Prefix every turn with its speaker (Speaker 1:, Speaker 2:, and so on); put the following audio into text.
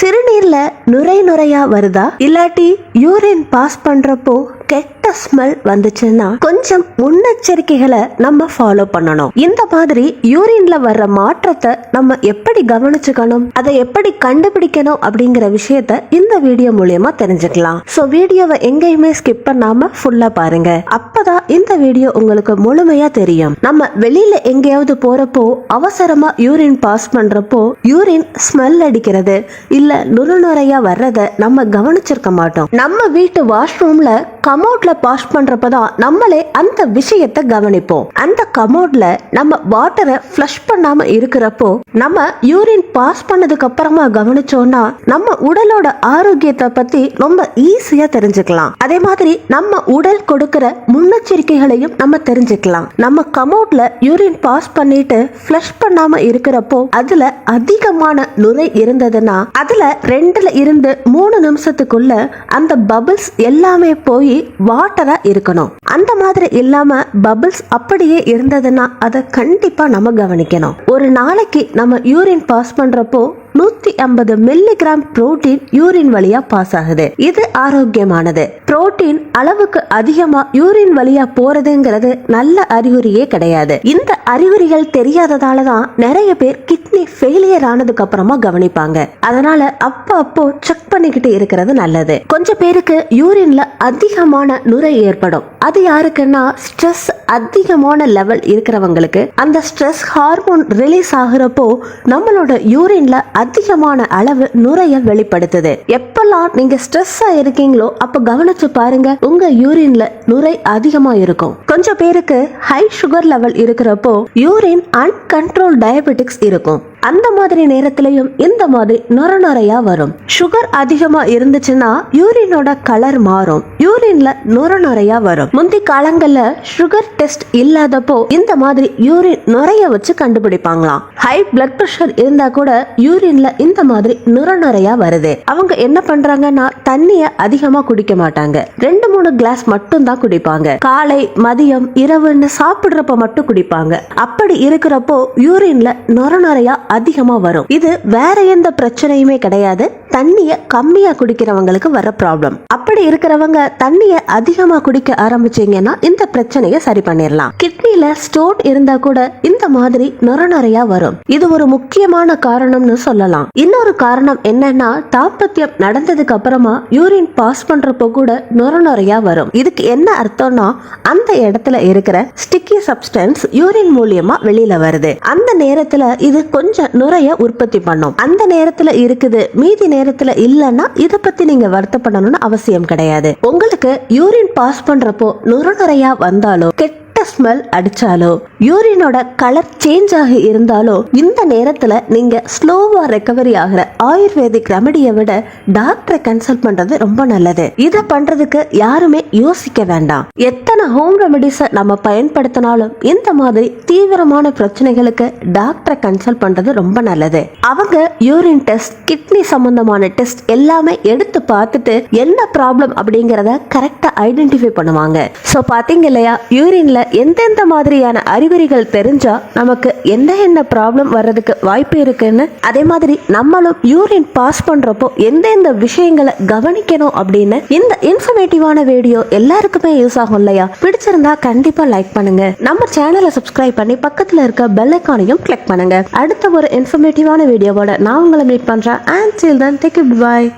Speaker 1: சிறுநீர்ல நுரை நுரையா வருதா? இல்லாட்டி யூரின் பாஸ் பண்றப்போ கெட்ட ஸ்மெல் வந்துச்சுன்னா கொஞ்சம் முன்னெச்சரிக்கைகளை நம்ம ஃபாலோ பண்ணணும். இந்த மாதிரி யூரின்ல வர்ற மாற்றத்தை நம்ம எப்படி கவனிச்சுக்கணும் அதை எப்படி கண்டுபிடிக்கணும் அப்படிங்கிற விஷயத்த இந்த வீடியோ மூலியமா தெரிஞ்சுக்கலாம். சோ வீடியோவை எங்கேயுமே ஸ்கிப் பண்ணாம ஃபுல்லா பாருங்க. அப்பதான் இந்த வீடியோ உங்களுக்கு முழுமையா தெரியும். நம்ம வெளியில எங்கேயாவது போறப்போ அவசரமா யூரின் பாஸ் பண்றப்போ யூரின் ஸ்மெல் அடிக்கிறது இல்ல நுரையா வர்றத நம்ம கவனிச்சிருக்க மாட்டோம். நம்ம வீட்டு வாஷ்ரூம்ல கமோட்ல பாஸ் பண்றப்பதான் நம்மளே அந்த விஷயத்தை கவனிப்போம். அந்த கமோட்ல நம்ம வாட்டரை ஃப்ளஷ் பண்ணாம இருக்கிறப்போ நம்ம யூரின் பாஸ் பண்ணதுக்கு அப்புறமா கவனிச்சோம்னா நம்ம உடலோட ஆரோக்கியத்தை பத்தி ரொம்ப ஈஸியா தெரிஞ்சுக்கலாம். அதே மாதிரி நம்ம உடல் கொடுக்கிற முன்னெச்சரிக்கைகளையும் நம்ம தெரிஞ்சுக்கலாம். நம்ம கமோட்ல யூரின் பாஸ் பண்ணிட்டு ஃப்ளஷ் பண்ணாம இருக்கிறப்போ அதுல அதிகமான நுரை இருந்ததுன்னா அதுல ரெண்டுல இருந்து மூணு நிமிஷத்துக்குள்ள அந்த பபிள்ஸ் எல்லாமே போய் வாட்டரா இருக்கணும். அந்த மாதிரி இல்லாம பபிள்ஸ் அப்படியே இருந்ததுன்னா அதை கண்டிப்பா நம்ம கவனிக்கணும். ஒரு நாளைக்கு நம்ம யூரின் பாஸ் பண்றப்போ நூத்தி ஐம்பது மில்லிகிராம் புரோட்டீன் யூரின் வழியா பாஸ் ஆகுது. இது ஆரோக்கியமானது. புரோட்டீன் அளவுக்கு அதிகமா யூரின் வழியா போறதுங்கிறது நல்ல அறிகுறியே கிடையாது. இந்த அறிகுறிகள் தெரியாததால தான் நிறைய பேர் கிட்னி ஃபெயிலியர் ஆனதுக்கு அப்புறமா கவனிப்பாங்க. அதனால அப்போ அப்போ செக் பண்ணிக்கிட்டு இருக்கிறது நல்லது. கொஞ்சம் பேருக்கு யூரின்ல அதிகமான நுரை ஏற்படும். அது யாருக்குன்னா ஸ்ட்ரெஸ் அதிகமான லெவல் இருக்கிறவங்களுக்கு அந்த ஸ்ட்ரெஸ் ஹார்மோன் ரிலீஸ் ஆகுறப்போ நம்மளோட யூரின்ல அதிகமான அளவு நுரைய வெளிப்படுத்துது. எப்பெல்லாம் நீங்க ஸ்ட்ரெஸ்ஸா இருக்கீங்களோ அப்ப கவனிச்சு பாருங்க. உங்க யூரின் யூரின்ல நுரை அதிகமா இருக்கும். கொஞ்சம் பேருக்கு ஹை சுகர் லெவல் இருக்கிறப்போ யூரின் அன்கண்ட்ரோல் டயபெட்டிக்ஸ் இருக்கும். அந்த மாதிரி நேரத்திலையும் இந்த மாதிரி நொர நொறையா வரும். சுகர் அதிகமா இருந்துச்சுன்னா யூரினோட கலர் மாறும். யூரின்ல நொர நொறையா வரும். முந்தி காலங்கள்ல சுகர் டெஸ்ட் இல்லாதப்போ இந்த மாதிரி யூரின் நுரைய வச்சு கண்டுபிடிப்பாங்களாம். ஹை பிளட் பிரஷர் இருந்தா கூட யூரின்ல இந்த மாதிரி நுர நுரையா வருது. அவங்க என்ன பண்றாங்கன்னா தண்ணிய அதிகமா குடிக்க மாட்டாங்க. ரெண்டு மூணு கிளாஸ் மட்டும் தான் குடிப்பாங்க. காலை மதியம் இரவுன்னு சாப்பிடுறப்ப மட்டும் குடிப்பாங்க. அப்படி இருக்கிறப்போ யூரின்ல நுர நுரையா அதிகமாக வரும். இது வேற எந்த பிரச்சனையுமே கிடையாது. தண்ணிய கம்மியா குடிக்கிறவங்களுக்கு வர ப்ராப்ளம் அப்படி இருக்கிறவங்க தண்ணிய அதிகமா குடிக்க ஆரம்பிச்சீங்கன்னா இந்த பிரச்சனையை சரி பண்ணிடலாம் கிட்னில ஸ்டோன் இருந்தா கூட இந்த மாதிரி நொர நொறையா வரும். இது ஒரு முக்கியமான காரணம்னு சொல்லலாம். இன்னொரு காரணம் என்னன்னா தாம்பத்தியம் நடந்ததுக்கு அப்புறமா யூரின் பாஸ் பண்றப்போ கூட நொர நுறையா வரும். இதுக்கு என்ன அர்த்தம்னா அந்த இடத்துல இருக்கிற ஸ்டிக்கி சப்ஸ்டன்ஸ் யூரின் மூலியமா வெளியில வருது. அந்த நேரத்துல இது கொஞ்சம் நுரைய உற்பத்தி பண்ணும். அந்த நேரத்துல இருக்குது. மீதி நேரத்துல இல்லைன்னா இத பத்தி நீங்க வருத்தப்படணும்னு அவசியம் கிடையாது. உங்களுக்கு யூரின் பாஸ் பண்றப்போ நுர நுரையா வந்தாலும் கெட்ட ஸ்மெல் அடிச்சாலோ யூரினோட கலர் சேஞ்ச் ஆகி இருந்தாலோ இந்த நேரத்துல நீங்க ஸ்லோவா ரெக்கவரி ஆகிற ஆயுர்வேதிக் ரெமடியை விட டாக்டரை கன்சல்ட் பண்றது ரொம்ப நல்லது. இத பண்றதுக்கு யாருமே யோசிக்க வேண்டாம். எத்தனை ஹோம் ரெமடிஸை நம்ம பயன்படுத்தினாலும் இந்த மாதிரி தீவிரமான பிரச்சனைகளுக்கு டாக்டரை கன்சல்ட் பண்றது ரொம்ப நல்லது. அவங்க யூரின் டெஸ்ட் கிட்னி சம்பந்தமான டெஸ்ட் எல்லாமே எடுத்து பார்த்துட்டு என்ன ப்ராப்ளம் அப்படிங்கறத கரெக்டா ஐடென்டிஃபை பண்ணுவாங்க. ஸோ பாத்தீங்க இல்லையா? யூரின்ல எந்தெந்த மாதிரியான அறிகுறிகள் தெரிஞ்சா நமக்கு எந்த என்ன ப்ராப்ளம் வர்றதுக்கு வாய்ப்பு இருக்குன்னு அதே மாதிரி நம்மளும் யூரின் பாஸ் பண்றப்போ எந்தெந்த விஷயங்களை கவனிக்கணும் அப்படின்னு இந்த இன்ஃபர்மேட்டிவான வீடியோ எல்லாருக்குமே யூஸ் ஆகும் இல்லையா? பிடிச்சிருந்தா கண்டிப்பா லைக் பண்ணுங்க. நம்ம சேனலை சப்ஸ்கிரைப் பண்ணி பக்கத்துல இருக்க பெல் ஐக்கானையும் கிளிக் பண்ணுங்க. அடுத்த ஒரு இன்ஃபர்மேட்டிவான வீடியோவோட நான் உங்களை மீட் பண்றேன். And chill than take bye